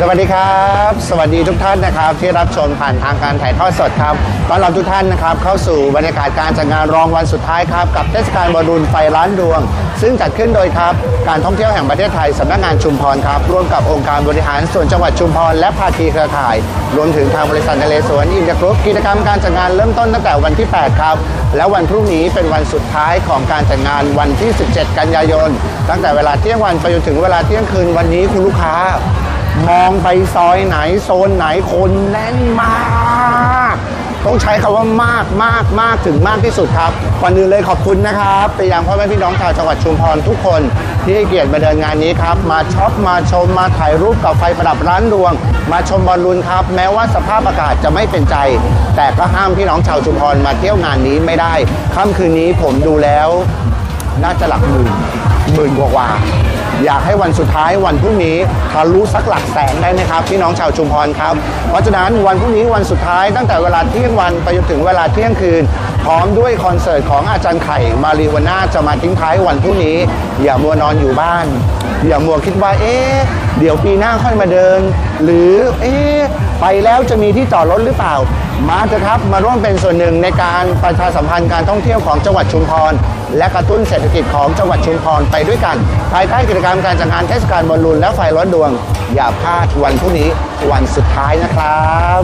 สวัสดีครับ สวัสดีทุกท่านนะครับ ที่รับชมผ่านทางการถ่ายทอดสดครับต้อนรับทุกท่านนะครับ เข้าสู่บรรยากาศการจัดงานรองวันสุดท้ายครับ กับเทศกาลบอลลูนไฟล้านดวง ซึ่งจัดขึ้นโดยครับ การท่องเที่ยวแห่งประเทศไทยสำนักงานชุมพรครับ ร่วมกับองค์การบริหารส่วนจังหวัดชุมพรและภาคีเครือข่าย รวมถึงทางบริษัทนเรศวรอินเดียกรุ๊ปกิจกรรมการจัดงานเริ่มต้นตั้งแต่วันที่ 8 ครับ และวันพรุ่งนี้เป็นวันสุดท้ายของการจัดงานวันที่ 17 กันยายน ตั้งแต่เวลาเที่ยงวันไปจนถึงเวลาเที่ยงคืนวันนี้คุณลูกค้า มองไปซอยไหนโซนไหนคนแน่นมาก ต้องใช้คำว่ามากมากมากถึงมากที่สุดครับก่อนอื่นเลยขอบคุณนะครับไปยังพ่อแม่พี่น้องชาวจังหวัดชุมพรทุกคนที่ให้เกียรติมาเดินงานนี้ครับ มาช็อปมาชมมาถ่ายรูปกับไฟประดับร้านดวง มาชมบอลลูนครับ แม้ว่าสภาพอากาศจะไม่เป็นใจ แต่ก็ห้ามพี่น้องชาวชุมพรมาเที่ยวงานนี้ไม่ได้ค่ำคืนนี้ผมดูแล้ว น่าจะหลักหมื่นหมื่นกว่า อยากให้วันสุดท้ายวันพรุ่งนี้ทะลุสักหลักแสนได้ไหมครับพี่น้องชาวชุมพรครับ เพราะฉะนั้นวันพรุ่งนี้วันสุดท้ายตั้งแต่เวลาเที่ยงวันไปจนถึงเวลาเที่ยงคืน พร้อมด้วยคอนเสิร์ตของอาจารย์ไข่มารีวาน่าจะมาทิ้งท้ายวันพรุ่งนี้ อย่ามัวนอนอยู่บ้าน อย่ามัวคิดว่าเอ๊ะ เดี๋ยวปีหน้าค่อยมาเดิน หรือเอ๊ะไปแล้วจะมีที่จอดรถหรือเปล่า มาเถอะครับมาร่วมเป็นส่วนหนึ่งในการประชาสัมพันธ์การท่องเที่ยวของจังหวัดชุมพร และกระตุ้นเศรษฐกิจของจังหวัดชุมพรไปด้วยกัน ภายใต้กิจกรรมการจัดงานเทศกาลบอลลูนและไฟร้อนดวง อย่าพลาดวันพรุ่งนี้วันสุดท้ายนะครับ